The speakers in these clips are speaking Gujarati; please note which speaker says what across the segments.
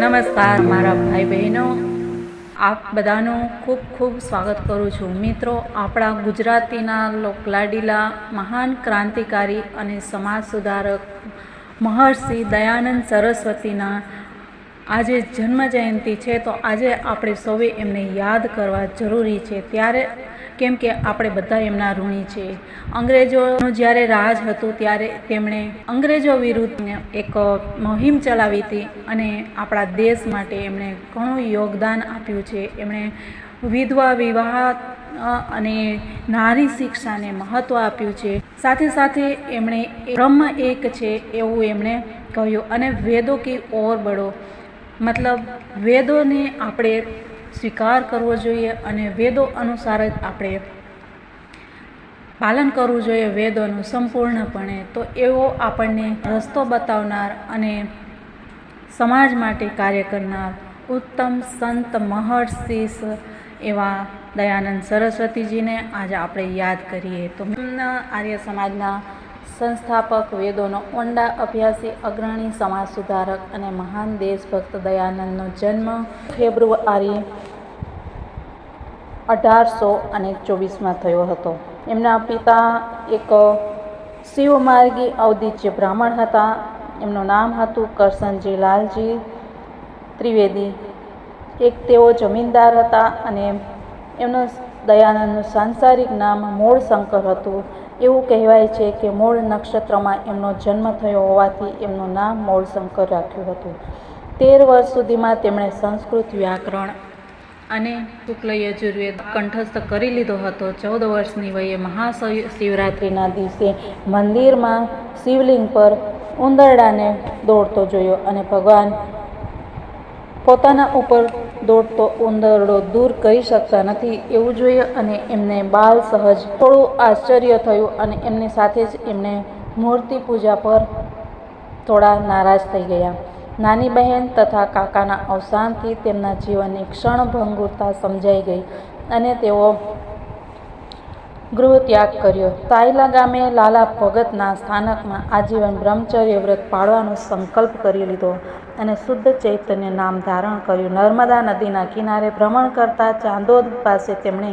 Speaker 1: નમસ્કાર, મારા ભાઈ બહેનો આપ બધાનું ખૂબ ખૂબ સ્વાગત કરું છું. મિત્રો, આપણા ગુજરાતીના લોકલાડીલા મહાન ક્રાંતિકારી અને સમાજ સુધારક મહર્ષિ દયાનંદ સરસ્વતીના આજે જન્મ જયંતિ છે, તો આજે આપણે સૌએ એમને યાદ કરવા જરૂરી છે. ત્યારે કેમ કે આપણે બધા એમના ઋણી છે. અંગ્રેજોનું જ્યારે રાજ હતું ત્યારે તેમણે અંગ્રેજો વિરુદ્ધ એક મુહિમ ચલાવી હતી અને આપણા દેશ માટે એમણે ઘણું યોગદાન આપ્યું છે. એમણે વિધવા વિવાહ અને નારી શિક્ષાને મહત્ત્વ આપ્યું છે. સાથે સાથે એમણે બ્રહ્મ એક છે એવું એમણે કહ્યું અને વેદો કી ઓર બળો મતલબ વેદોને આપણે સ્વીકાર કરવો જોઈએ અને વેદો અનુસાર જ આપણે પાલન કરવું જોઈએ વેદોનું સંપૂર્ણપણે. તો એવો આપણને રસ્તો બતાવનાર અને સમાજ માટે કાર્ય કરનાર ઉત્તમ સંત મહર્ષિસ એવા દયાનંદ સરસ્વતીજીને આજે આપણે યાદ કરીએ. તો આર્ય સમાજના સંસ્થાપક વેદોનો ઊંડા અભ્યાસી અગ્રણી સમાજ સુધારક અને મહાન દેશભક્ત દયાનંદનો જન્મ ફેબ્રુઆરી અઢારસો અને ચોવીસમાં થયો હતો. એમના પિતા એક શિવમાર્ગી ઔદિત્ય બ્રાહ્મણ હતા. એમનું નામ હતું કરસનજી લાલજી ત્રિવેદી. એક તેઓ જમીનદાર હતા અને એમનું દયાનંદનું સાંસારિક નામ મૂળ શંકર હતું. એવું કહેવાય છે કે મૂળ નક્ષત્રમાં એમનો જન્મ થયો હોવાથી એમનું નામ મૂળશંકર રાખ્યું હતું. તેર વર્ષ સુધીમાં તેમણે સંસ્કૃત વ્યાકરણ અને શુક્લ યજુર્વેદ કંઠસ્થ કરી લીધો હતો. ચૌદ વર્ષની વયે મહાશિવરાત્રિના દિવસે મંદિરમાં શિવલિંગ પર ઉંદરડાને દોડતો જોયો અને ભગવાન પોતાના ઉપર દોડતો ઉંદરડો દૂર કરી શકતા નથી એવું જોઈએ અને એમને બાલ સહજ થોડું આશ્ચર્ય થયું અને એમની સાથે જ એમને મૂર્તિ પૂજા પર થોડા નારાજ થઈ ગયા. નાની બહેન તથા કાકાના અવસાનથી તેમના જીવનની ક્ષણભંગુરતા સમજાઈ ગઈ અને તેઓ ગૃહ ત્યાગ કર્યો. તાયલા ગામે લાલા ભગતના સ્થાનકમાં આજીવન બ્રહ્મચર્ય વ્રત પાળવાનો સંકલ્પ કરી લીધો અને શુદ્ધ ચૈતન્ય નામ ધારણ કર્યું. નર્મદા નદીના કિનારે ભ્રમણ કરતા ચાંદોદ પાસે તેમણે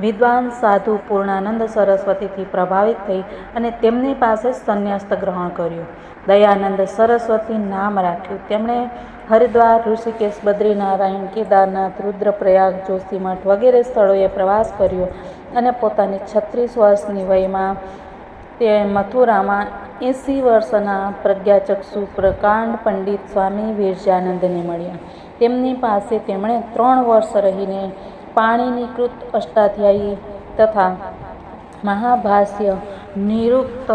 Speaker 1: વિદ્વાન સાધુ પૂર્ણાનંદ સરસ્વતીથી પ્રભાવિત થઈ અને તેમની પાસે સંન્યાસ્ત ગ્રહણ કર્યું. દયાનંદ સરસ્વતી નામ રાખ્યું. તેમણે હરિદ્વાર, ઋષિકેશ, બદ્રીનારાયણ, કેદારનાથ, રુદ્રપ્રયાગ, જોશીમઠ વગેરે સ્થળોએ પ્રવાસ કર્યો. અને પોતાની છત્રીસ વર્ષની વયમાં તે મથુરામાં એંસી વર્ષના પ્રજ્ઞાચક્ષુ પ્રકાંડ પંડિત સ્વામી વિરજાનંદને મળ્યા. તેમની પાસે તેમણે ત્રણ વર્ષ રહીને પાણીનીકૃત અષ્ટાધ્યાયી તથા મહાભાષ્ય, નિરુક્ત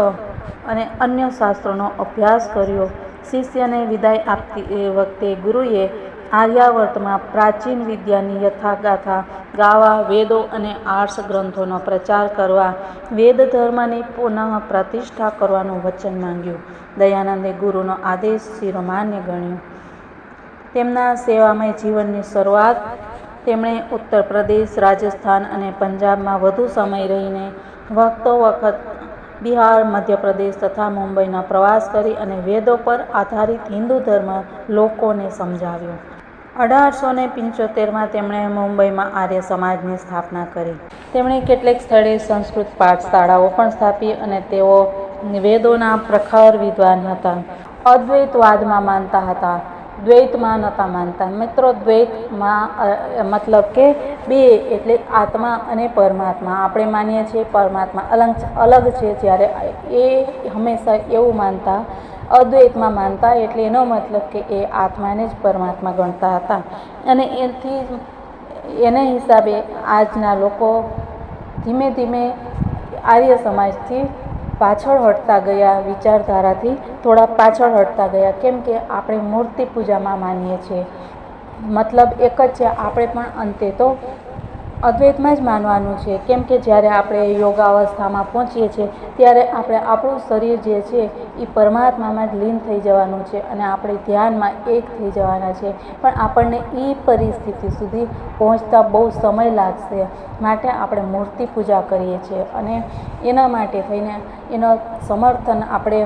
Speaker 1: અને અન્ય શાસ્ત્રોનો અભ્યાસ કર્યો. શિષ્યને વિદાય આપતી વખતે ગુરુએ આર્યાવર્તમાં પ્રાચીન વિદ્યાની યથાગાથા, ગાવા, વેદો અને આર્ટ્સ ગ્રંથોનો પ્રચાર કરવા, વેદ ધર્મની પુનઃ પ્રતિષ્ઠા કરવાનું વચન માંગ્યું. દયાનંદે ગુરુનો આદેશ શિરોમાન્ય ગણ્યો. તેમના સેવામય જીવનની શરૂઆત તેમણે ઉત્તર પ્રદેશ, રાજસ્થાન અને પંજાબમાં વધુ સમય રહીને વખતો વખત બિહાર, મધ્યપ્રદેશ તથા મુંબઈના પ્રવાસ કરી અને વેદો પર આધારિત હિન્દુ ધર્મ લોકોને સમજાવ્યો. અઢારસો ને પંચોતેરમાં તેમણે મુંબઈમાં આર્ય સમાજની સ્થાપના કરી. તેમણે કેટલેક સ્થળે સંસ્કૃત પાઠશાળાઓ પણ સ્થાપી અને તેઓ વેદોના પ્રખર વિદ્વાન હતા. અદ્વૈતવાદમાં માનતા હતા. દ્વૈતમાં નહોતા માનતા. મિત્રો, દ્વૈતમાં મતલબ કે બે, એટલે આત્મા અને પરમાત્મા. આપણે માનીએ છીએ પરમાત્મા. અલંગ, અલગ છે જ્યારે એ હંમેશા એવું માનતા અદ્વૈતમાં માનતા એટલે એનો મતલબ કે એ આત્માને જ પરમાત્મા ગણતા હતા. અને એથી એના હિસાબે આજના લોકો ધીમે ધીમે આર્ય સમાજથી પાછળ હટતા ગયા, વિચારધારાથી થોડા પાછળ હટતા ગયા. કેમ કે આપણે મૂર્તિ પૂજામાં માનીએ છીએ. મતલબ એક જ છે, આપણે પણ અંતે તો અદ્વૈતમાં જ માનવાનું છે. કેમ કે જ્યારે આપણે યોગાવસ્થામાં પહોંચીએ છીએ, ત્યારે આપણે આપણું શરીર જે છે, એ પરમાત્મામાં જ લીન થઈ જવાનું છે અને આપણે ધ્યાનમાં એક થઈ જવાના છે. પણ આપણને એ પરિસ્થિતિ સુધી પહોંચતા બહુ સમય લાગશે. માટે આપણે મૂર્તિ પૂજા કરીએ છીએ અને એના માટે થઈને એનો સમર્થન આપણે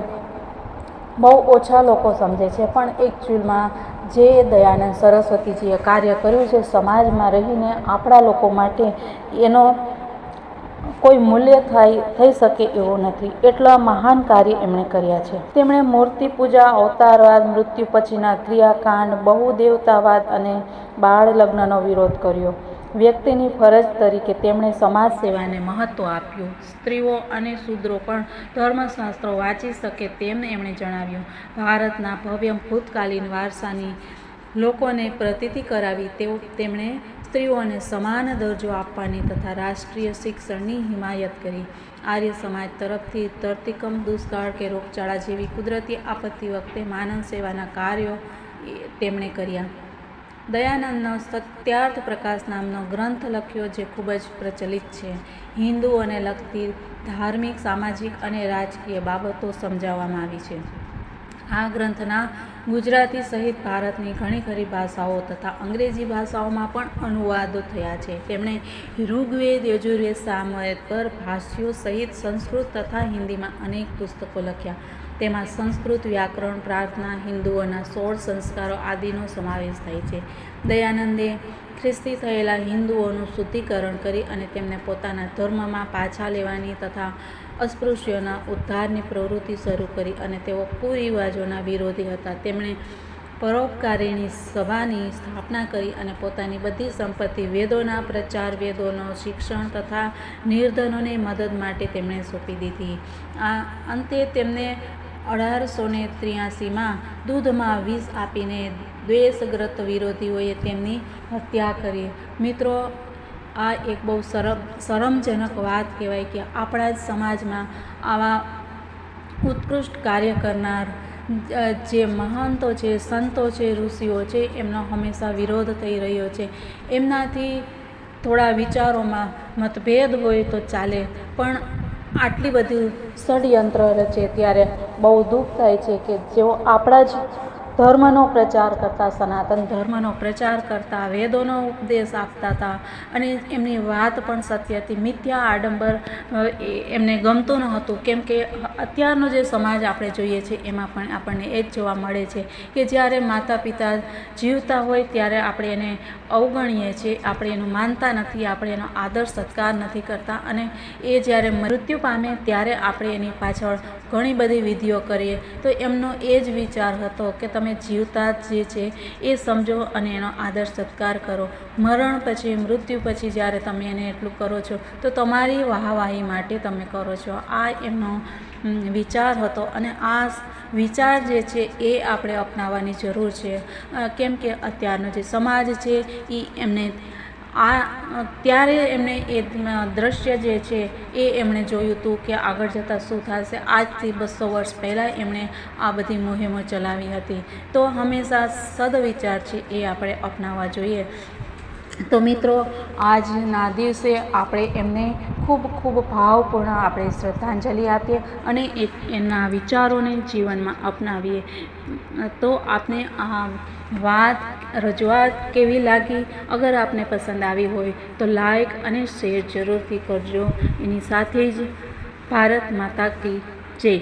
Speaker 1: બહુ ઓછા લોકો સમજે છે. પણ એકચ્યુઅલમાં જે દયાનંદ સરસ્વતીજીએ કાર્ય કર્યું છે, સમાજમાં રહીને આપણા લોકો માટે એનો કોઈ મૂલ્ય થાય, થઈ શકે એવું નથી. એટલા મહાન કાર્ય એમણે કર્યા છે. તેમણે મૂર્તિ પૂજા અવતારવાદ મૃત્યુ પછીના ક્રિયાકાંડ, બહુ દેવતાવાદ અને બાળ લગ્નનો વિરોધ કર્યો. વ્યક્તિની ફરજ તરીકે તેમણે સમાજ સેવાને મહત્ત્વ આપ્યું. સ્ત્રીઓ અને શૂદ્રો પણ ધર્મશાસ્ત્રો વાંચી શકે તેમ એમણે જણાવ્યું. ભારતના ભવ્ય ભૂતકાલીન વારસાની લોકોને પ્રતીતિ કરાવી તેઓ તેમણે સ્ત્રીઓને સમાન દરજ્જો આપવાની તથા રાષ્ટ્રીય શિક્ષણની હિમાયત કરી. આર્ય સમાજ તરફથી ધરતીકંપ, દુષ્કાળ કે રોગચાળા જેવી કુદરતી આપત્તિ વખતે માનવ સેવાના કાર્યો તેમણે કર્યા. દયાનંદનો સત્યાર્થ પ્રકાશ નામનો ગ્રંથ લખ્યો જે ખૂબ જ પ્રચલિત છે. હિન્દુઓને લગતી ધાર્મિક, સામાજિક અને રાજકીય બાબતો સમજાવવામાં આવી છે. આ ગ્રંથના ગુજરાતી સહિત ભારતની ઘણી ખરી ભાષાઓ તથા અંગ્રેજી ભાષાઓમાં પણ અનુવાદો થયા છે. તેમણે ઋગ્વેદ, યજુર્વેદ, સામવેદ પર ભાષ્યો સહિત સંસ્કૃત તથા હિન્દીમાં અનેક પુસ્તકો લખ્યા. તેમાં સંસ્કૃત વ્યાકરણ, પ્રાર્થના હિન્દુઓના સોળ સંસ્કારો આદિનો સમાવેશ થાય છે. દયાનંદે ખ્રિસ્તી થયેલા હિન્દુઓનું શુદ્ધિકરણ કરી અને તેમને પોતાના ધર્મમાં પાછા લેવાની તથા અસ્પૃશ્યોના ઉદ્ધારની પ્રવૃત્તિ શરૂ કરી અને તેઓ કુરિવાજોના વિરોધી હતા. તેમણે પરોપકારીની સભાની સ્થાપના કરી અને પોતાની બધી સંપત્તિ વેદોના પ્રચાર, વેદોનો શિક્ષણ તથા નિર્ધનોને મદદ માટે તેમણે સોંપી દીધી. આ અંતે તેમને અઢારસો ને ત્ર્યાસીમાં દૂધમાં વિષ આપીને દ્વેષગ્રત વિરોધીઓએ તેમની હત્યા કરી. મિત્રો, આ એક બહુ શરમ, શરમજનક વાત કહેવાય કે આપણા જ સમાજમાં આવા ઉત્કૃષ્ટ કાર્ય કરનાર જે મહંતો છે, સંતો છે, ઋષિઓ છે, એમનો હંમેશા વિરોધ થઈ રહ્યો છે. એમનાથી થોડા વિચારોમાં મતભેદ હોય તો ચાલે, પણ આટલી બધી ષડયંત્ર રચે ત્યારે બહુ દુઃખ થાય છે કે જેઓ આપણા જ ધર્મનો પ્રચાર કરતા સનાતન ધર્મનો પ્રચાર કરતા, વેદોનો ઉપદેશ આપતા હતા અને એમની વાત પણ સત્ય હતી. મિથ્યા આડંબર એમને ગમતું ન હતું. કેમ કે અત્યારનો જે સમાજ આપણે જોઈએ છીએ એમાં પણ આપણને એ જ જોવા મળે છે કે જ્યારે માતા પિતા જીવતા હોય ત્યારે આપણે એને અવગણીએ છીએ, આપણે એનું માનતા નથી, આપણે એનો આદર, સત્કાર નથી કરતા અને એ જ્યારે મૃત્યુ પામે ત્યારે આપણે એની પાછળ ઘણી બધી વિધિઓ કરીએ. તો એમનો એ જ વિચાર હતો કે તમે જીવતા જે છે એ સમજો અને એનો આદર સત્કાર કરો. મરણ પછી, મૃત્યુ પછી જ્યારે તમે એને એટલું કરો છો, તો તમારી વાહવાહી માટે તમે કરો છો. આ એમનો વિચાર હતો અને આ વિચાર જે છે એ આપણે અપનાવવાની જરૂર છે. કેમ કે અત્યારનો જે સમાજ છે એ એમને આ, ત્યારે એમને એ દ્રશ્ય જે છે એ એમણે જોયું હતું કે આગળ જતાં શું થશે. આજથી બસો વર્ષ પહેલાં એમણે આ બધી મુહિમો ચલાવી હતી. તો હંમેશા સદવિચાર છે એ આપણે અપનાવવા જોઈએ. તો મિત્રો, આજના દિવસે આપણે એમને ખૂબ ભાવપૂર્ણ આપણે શ્રદ્ધાંજલિ આપીએ અને એ એમના વિચારોને જીવનમાં અપનાવીએ. તો આપને આ વાત, રજૂઆત કેવી લાગી? અગર આપને પસંદ આવી હોય તો લાઈક અને શેર જરૂરથી કરજો. એની સાથે જ ભારત માતા કી જય.